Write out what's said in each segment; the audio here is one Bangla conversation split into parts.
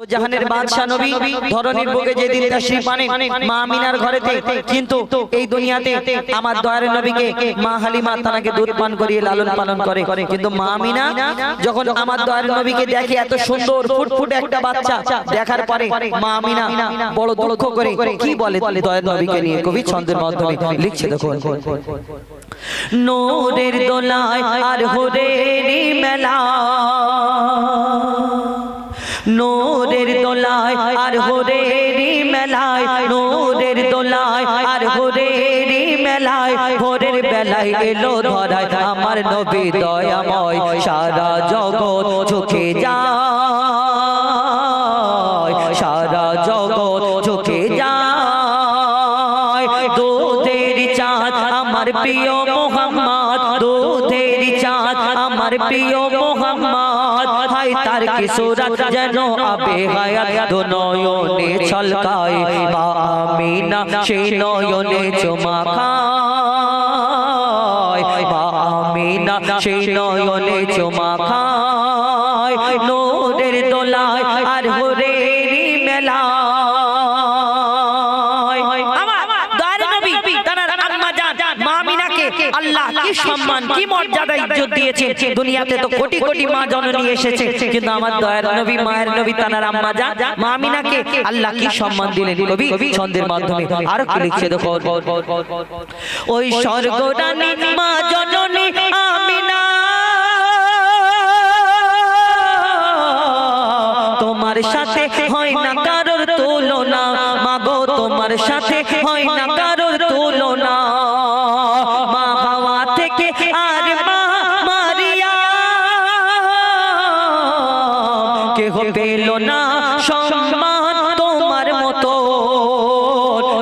জাহানের বাদশা নবী ধরনীর বুকে যেদিন তাশরীফ আনেন মা আমিনার ঘরেতে কিন্তু এই দুনিয়াতে আমার দয়ার নবীকে মা হালিমা তানাকে দুধ পান করিয়ে লালন পালন করে। কিন্তু মা আমিনা যখন আমার দয়ার নবীকে দেখে এত সুন্দর ফুটফুটে একটা বাচ্চা দেখার পরে মা আমিনা বড় দুঃখ করে কি বলে দয়ার নবীকে নিয়ে? কবি ছন্দের মাধ্যমে লিখছে দেখো নোরের দোলায় আর হোরের মেলা নোরের দোলায় আর হোরেরি মেলায়, নোরের দোলায় আর হোরেরি মেলায়, ভোরের বেলায় এলো ধরায় আমার নবী দয়াময়, সারা জগৎ চোখে যায়, সারা জগৎ চোখে যায়। দুধের চাঁদ আমার প্রিয় মোহাম্মদ, দুধের চাঁদ আমার প্রিয় কি সুরত যেন আবে হায়াত নয়নে ছলকায়। মা আমিনা সেই নয়নে চুমা খায়। মা আমিনা সে নয়নে চুমা খায় সম্মান কি মর্যাদা ইজ্জত দিয়েছে দুনিয়াতে তো কোটি কোটি মা জননী এসেছে। কিন্তু আমার দয়ার নবী মায়ের নবী তার আম্মা জান মা আমিনাকে আল্লাহ কি সম্মান দিলেন কবি ছন্দের মাধ্যমে। আরও কি লিখছে দেখো? ওই স্বর্গরানী মা জননী আমিনা। তোমার সাথে হয় না সম্মান তোমার মতো।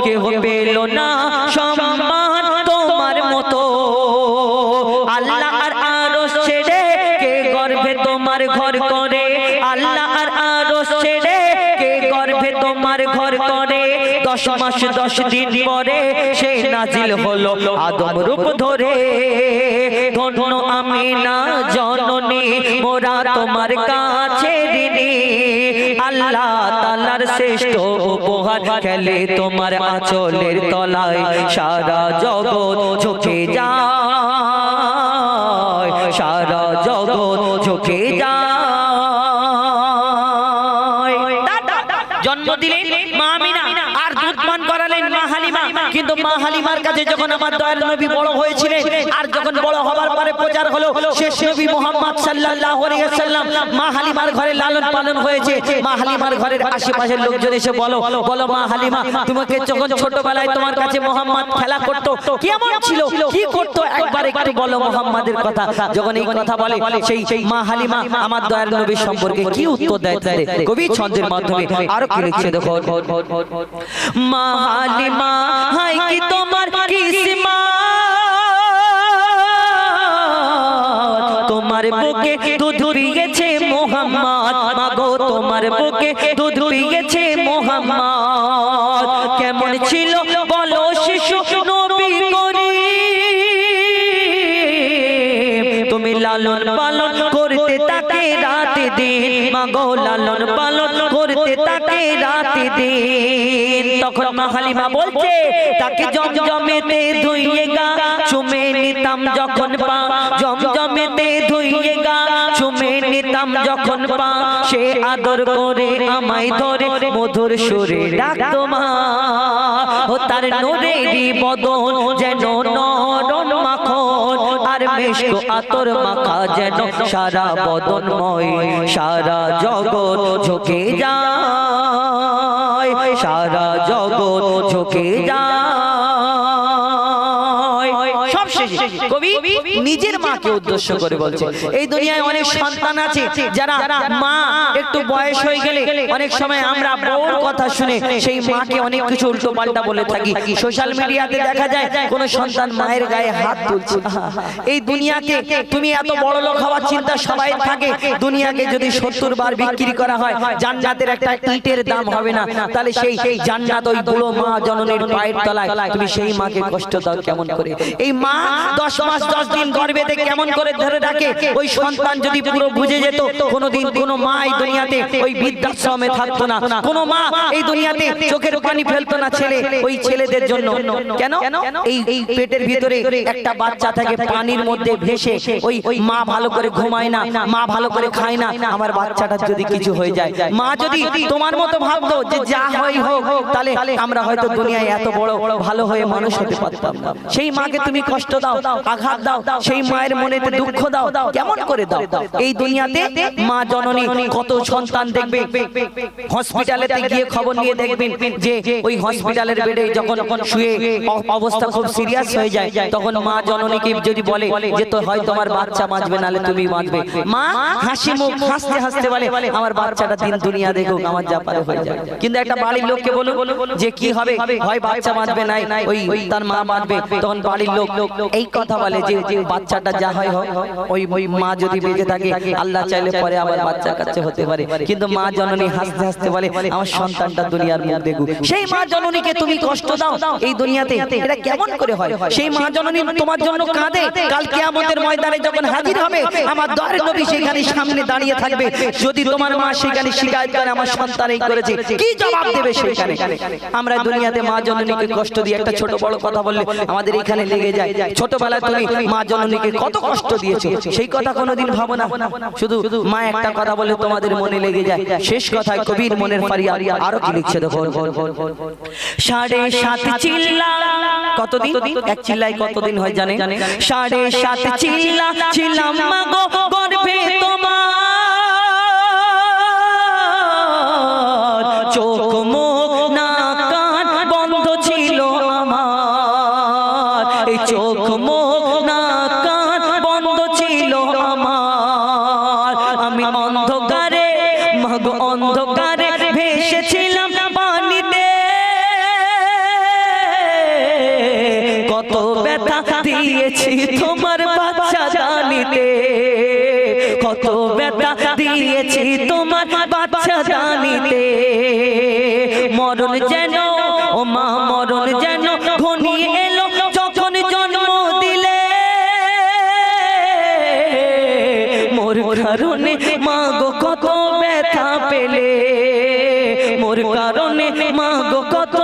কেহ পেল না সম্মান তোমার মতো। আল্লাহ আর আরও ছেড়ে কে গর্ভে তোমার ঘর করে? আল্লাহ আর আরও ছেড়ে কে গর্ভে তোমার ঘর করে? দশ মাস, দশ দিন পরে সে নাজিল হলো আদম রূপ ধরে। আমি না জননী মোরা তোমার কাছে ঋণী। আল্লাহ তালার শ্রেষ্ঠ উপহার খেলে তোমার আঁচলের তলায় সারা জগৎ ঝোঁকে যায়। সারা জগৎ ঝোঁকে যায়। কিন্তু মা হালিমার কাছে যখন আমার দয়াল নবী বড় হয়েছিলেন, আর যখন বড় হবার পরে প্রচার হলো, শেষ নবী মোহাম্মদ সাল্লাল্লাহু আলাইহি ওয়াসাল্লাম মা হালিমার ঘরে লালন পালন হয়েছে। মা হালিমার ঘরের আশেপাশের লোকজন এসে বলো বলো মা হালিমা, তোমাকে যখন ছোটবেলায় তোমার কাছে মোহাম্মদ খেলা করতো, কেমন ছিল? কি করতো? একবার একটু বলো মোহাম্মদের কথা। যখন এই কথা বলে, সেই মা হালিমা আমার দয়াল নবীর সম্পর্কে কি উত্তর দেয়? কবি ছন্দের মাধ্যমে আরও কি লিখছে দেখো মা হালিমা হাই কি তোমার কিসমা তোমার বুকে দুধ পিয়েছে মোহাম্মদ। মাগো তোমার বুকে দুধ পিয়েছে মোহাম্মদ। কেমন ছিল? বলো শিশু নবী করি তুমি লালন পালন করতে তাকে রাত দিন। মাগো লালন পালন করতে তাকে রাত দিন। তখন মা বলছে, তাকে জমজমেতে ধুইয়ে গা, চুমে নিতাম যখন পা, জমজমেতে ধুইয়ে গা, চুমে নিতাম যখন পা, সে আদর করে আমায় ধরে, মধুর সুরে ডাকতো মা। ও তার নোরেরই বদন যেন নরন মাখন, আর মেশকো আতর মাখা যেন সারা বদনময়, সারা জগৎ ঝুঁকে যায়। সারা জগৎ ঝুঁকে যায়। সব শেষে কবি নিজের মাকে উদ্দেশ্য করে বলছে। এই দুনিয়ায় অনেক সন্তান আছে যারা মা একটু বয়স হয়ে গেলে অনেক সময় আমরা বউর কথা শুনে সেই মাকে অনেক কিছু উল্টো পাল্টা বলে থাকি। সোশ্যাল মিডিয়াতে দেখা যায় কোন সন্তান মায়ের গায়ে হাত তুলছে। এই দুনিয়াকে তুমি এত বড় লোক হওয়ার চিন্তা সবাই থাকে। দুনিয়াকে যদি সত্তর বার বিক্রি করা হয় জান্নাতের একটা ইটের দাম হবে না। তাহলে সেই সেই জান্নাত ওই বুড়ো মা জননীর পায়ের তলায় তুমি সেই মাকে কষ্ট দাও কেমন করে এই মা দশ মাস, দশ দিন গর্ভেতে কেমন করে ধরে রাখে ওই সন্তান যদি পুরো বুঝে যেত, কোনোদিন কোনো মা এই দুনিয়াতে ওই বৃদ্ধাশ্রমে থাকতো না। মা এই দুনিয়াতে চোখের পানি ফেলতো না ছেলে, ওই ছেলেদের জন্য। কেন? এই এই পেটের ভিতরে একটা বাচ্চা থাকে, পানির মধ্যে ভেসে ওই মা ভালো করে ঘুমায় না, মা ভালো করে খায় না। আমার বাচ্চাটার যদি কিছু হয়ে যায়, মা যদি তোমার মতো ভাবতো যে যা হয় হোক, তাহলে আমরা হয়তো দুনিয়ায় এত বড়, ভালো হয়ে মানুষ হতে পারতাম সেই মাকে তুমি কষ্ট দাও, আঘাত দাও, সেই মায়ের মনেতে দুঃখ দাও, কেমন করে দাও? এই দুনিয়াতে মা জননী কত সন্তান দেখবে। হসপিটালেতে গিয়ে খবর নিয়ে দেখবেন যে ওই হসপিটালের বেডে যখন শুয়ে অবস্থা খুব সিরিয়াস হয়ে যায়, তখন মা জননীকে যদি বলে যে তো হয় তোমার বাচ্চা বাঁচবে নালে তুমি বাঁচবে। মা হাসি মুখ হাসতে হাসতে বলে, আমার বাচ্চাটা দিন দুনিয়া দেখুক, আমার যা পারে হয়ে যায় কিন্তু একটা বাড়ির লোককে বলুন যে কি হবে? হয় বাচ্চা বাঁচবে নাই, ওই তার মা বাঁচবে, তখন বাড়ির লোক এই কথা বলে যে বাচ্চাটা যা হয় ওই ওই মা যদি বেঁচে থাকে, আল্লাহ চাইলে পরে আবার বাচ্চা কাছে হতে পারে। কিন্তু মা জননী হাসতে হাসতে বলে, আমার সন্তানটা দুনিয়ার মুখ দেখুক সেই মা জননীকে তুমি কষ্ট দাও এই দুনিয়াতে। এটা কেমন করে হয়? সেই মা জননী তোমার জন্য কাঁদে। কাল কিয়ামতের ময়দানে যখন হাজির হবে, আমার দয়ার নবী সেখানে সামনে দাঁড়িয়ে থাকবে। যদি তোমার মা সেখানে শিকায়ত করে, আমার সন্তান এই করেছে কি জবাব দেবে সেখানে আমরা দুনিয়াতে মা জননীকে কষ্ট দিয়ে একটা ছোট বড় কথা বললে আমাদের এখানে লেগে যায়। ছোটবেলায় তুমি মা জননীকে কত কষ্ট দিয়েছ? সেই কথা কোনোদিন ভাবো না। শুধু মা একটা কথা বলে তোমাদের মনে লেগে যায়। শেষ কথায় কবির মনের ফারিয়া আরও কি লিখছে দেখো সাড়ে সাত চিল্লা। কতদিন? এক চিল্লায় কতদিন হয় জানে? সাড়ে সাত চিল্লা। ছিলাম মাগো গর্ভে তোমার ভেসেছিলাম পানিতে। কত ব্যথা দিয়েছি তোমার কারণে মা গো কত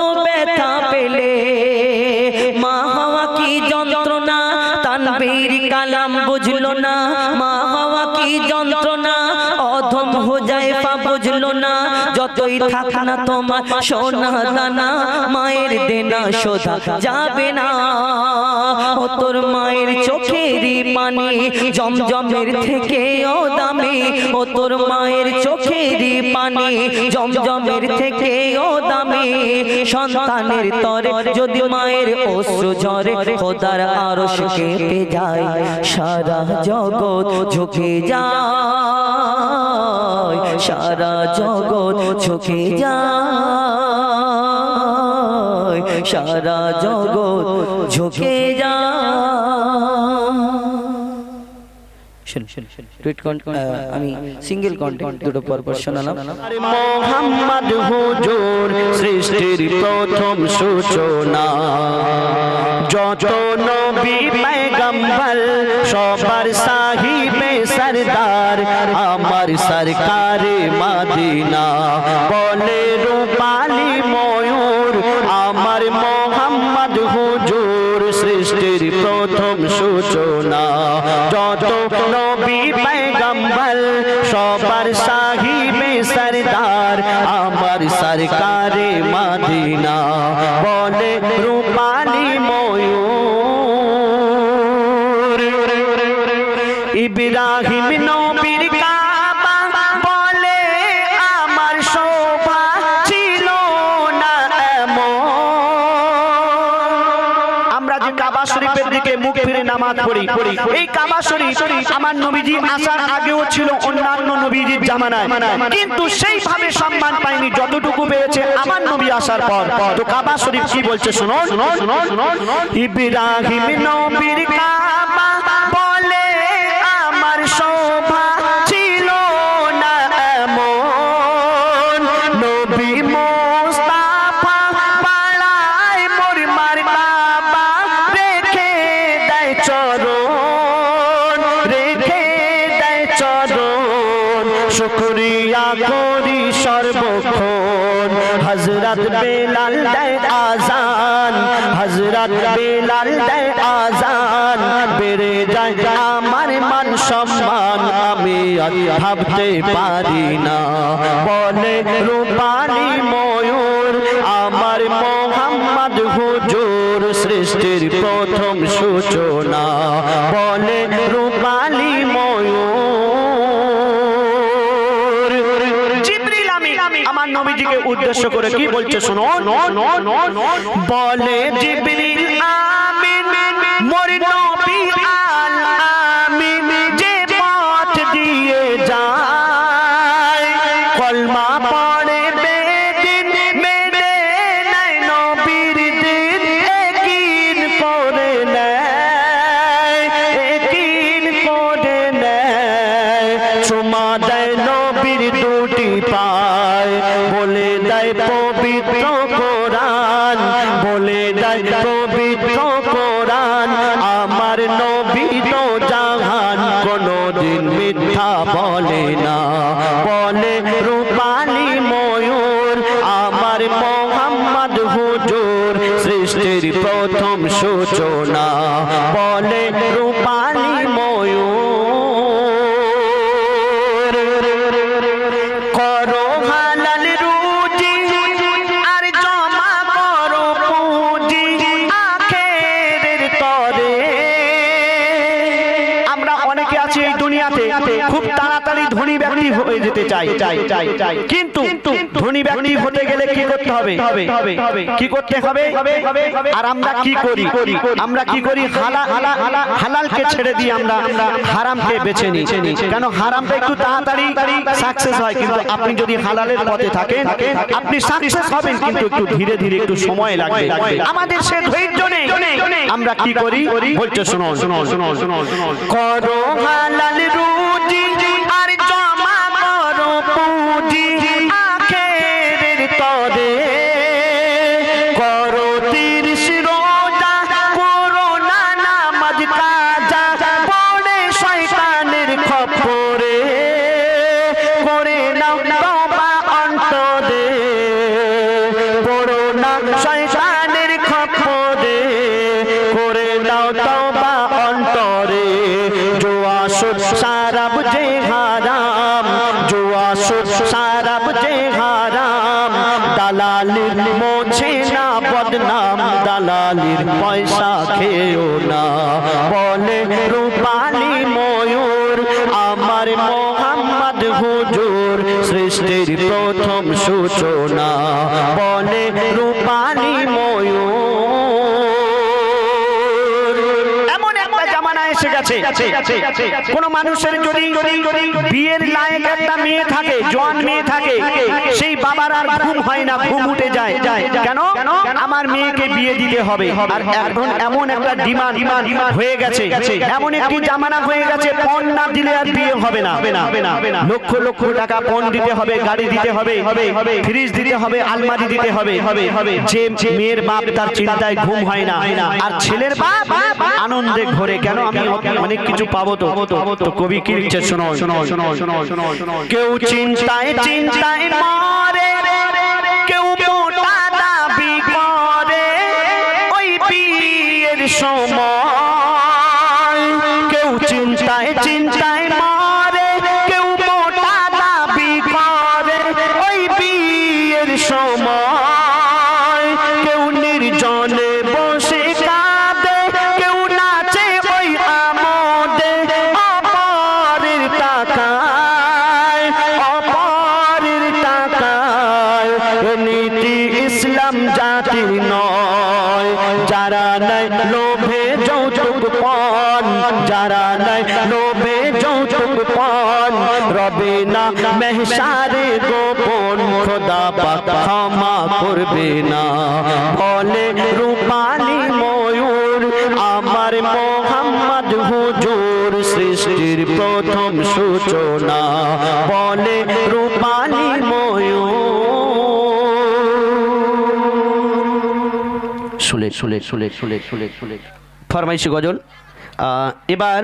যতই থাক না তোমার সোনা দানা, মায়ের দেনা শোধা যাবে না। ও তোর মায়ের চোখেরই পানি জমজমের থেকে ও দামি। ও তোর মায়ের চোখেরই পানি জমজমের থেকে ও দামি। সন্তানের তরে যদি মায়ের অশ্রু ঝরে, খোদার আরশ কেঁপে যায়। সারা জগৎ ঝুঁকে যায়। হয় সারা জগৎ ঝুঁকে যায়। সারা জগৎ ঝুঁকে আমি সিঙ্গেল কন্টেন্ট দুটো পরপর শোনালাম। মোহাম্মদ হুজুর সৃষ্টির প্রথম সূচনা। যত নবী পেগম্বর সবার সাহিবে সরদার, আমার সরকার মাদিনা। বলে, রূপালি ময়ূর, আমার মোহাম্মদ হুজুর, সৃষ্টির প্রথম সূচনা। যত নবী পেগম্বর সবার সাহিবে সরদার, আমার সরকার মাদিনা। নামাজ এই কাবা শরীফ আমার নবীজি আসার আগেও ছিল অন্যান্য নবীজির জামানায়। কিন্তু সেইভাবে সম্মান পায়নি যতটুকু পেয়েছে আমার নবী আসার পর। তো কাবা শরীফ কি বলছে শুনো শুনো শুনো শুনো ইব্রাহিম নবীর কাবা বলে ময়ূর হজরত বেলাল দেয় আজান হজরত বেলাল দেয় আজান বেড়ে যায় আমার মান সম্মান, আমি ভাবতে পারি না। বলে, রূপালী ময়ূর, আমার মোহাম্মদ হুজুর, সৃষ্টির প্রথম সূচনা। বলে রূপালী আমার নবীজিকে উদ্দেশ্য করে কি বলছে শোনো? বলে জিবরিল আমিন মোর পবিত্র হয়ে যেতে চাই। কিন্তু ধনী ব্যক্তি হতে গেলে কি করতে হবে? কি করতে হবে? আর আমরা কি করি? আমরা কি করি? হালা হালালকে ছেড়ে দিয়ে আমরা হারামকে বেছে নিই। কেন? হারামটা একটু তাড়াতাড়ি সাকসেস হয়। কিন্তু আপনি যদি হালালের পথে থাকেন আপনি সাকসেস হবেন কিন্তু একটু ধীরে ধীরে একটু সময় লাগবে। আমাদের সে ধৈর্য নেই। আমরা কি করি? বলছে শোনো শোনো শোনো শোনো করো হালাল রুজি আর শয়তানের খপরে করে নাও তবা অন্তরে। জোয়া সুদ সারাব যে হারাম, জোয়া সুদ সারাব যে হারাম। দালালির মোছে না বদনাম, দালালির পয়সা খেও সূচনা বলে রূপালী ময়ূর কোন মানুষের যদি বিয়ের লায়ক একটা মেয়ে থাকে জোয়ান মেয়ে থাকে সেই বাবার আর ঘুম হয় না ঘুম উঠে যায়। কেন? আমার মেয়েকে বিয়ে দিতে হবে। আর এখন এমন একটা ডিমান্ড হয়ে গেছে এমন একটি জামানা হয়ে গেছে পণ না দিলে আর বিয়ে হবে না। লক্ষ লক্ষ টাকা পণ দিতে হবে গাড়ি দিতে হবে ফ্রিজ দিতে হবে আলমারি দিতে হবে। যে মেয়ের বাপ তার চিন্তায় ঘুম হয় না। আর ছেলের বাপ আনন্দে ঘরে। কেন আমি অনেক কিছু পাবো তো। তো কবি কি লিখছে? শোনো শোনো শোনো শোনো শোনো শোনো কেউ চিন্তায় চিন্তায় মরে কেউ মোটা দাবি করে। ওই বিয়ের সময় কেউ চিন্তায় চিন্তায় মরে কেউ মোটা দাবি করে। ওই বিয়ের সময় খোদা পাক ক্ষমা করবে না। বলে রূপালী ময়ূর, আমার মোহাম্মদ হুজুর সৃষ্টির প্রথম সূচনা। বলে রূপালী ময়ূর। শুলে শুলে শুলে শুলে শুলে শুলে ফরমাইশি গজল। এবার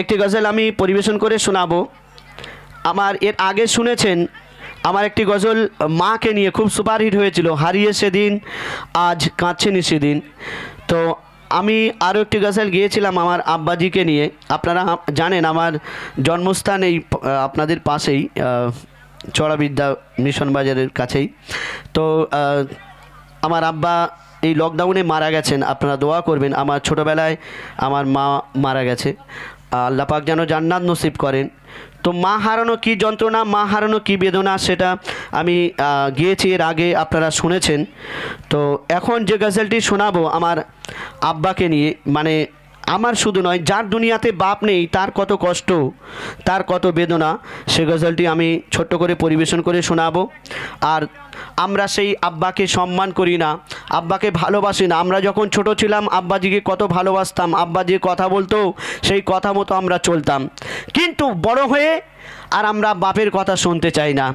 একটি গজল আমি পরিবেশন করে শোনাবো। আমার এর আগে শুনেছেন আমার একটি গজল মাকে নিয়ে খুব সুপারহিট হয়েছিল, হারিয়ে সেদিন, আজ কাঁদছেনি সেদিন। তো আমি আরও একটি গজল গিয়েছিলাম আমার আব্বাজিকে নিয়ে। আপনারা জানেন আমার জন্মস্থান এই আপনাদের পাশেই চড়াবিদ্যা মিশন বাজারের কাছেই। তো আমার আব্বা এই লকডাউনে মারা গেছেন, আপনারা দোয়া করবেন। আমার ছোটোবেলায় আমার মা মারা গেছে। আল্লাহ পাক যেন জান্নাত নসিব করেন। তো মা হারানো কী যন্ত্রণা, মা হারানো কী বেদনা সেটা আমি গিয়েছি, এর আগে আপনারা শুনেছেন। তো এখন যে গজলটি শোনাবো আমার আব্বাকে নিয়ে মানে আমার শুধু নয়, যার দুনিয়াতে বাপ নেই, তার কত কষ্ট, তার কত বেদনা, সে গজলটি আমি ছোট্ট করে পরিবেশন করে শোনাবো। আর আমরা সেই আব্বাকে সম্মান করি না, আব্বাকে ভালোবাসি না। আমরা যখন ছোট ছিলাম, আব্বাজিকে কত ভালোবাসতাম, আব্বাজি কথা বলতো, সেই কথা মতো আমরা চলতাম। কিন্তু বড় হয়ে আর আমরা বাপের কথা শুনতে চাই না।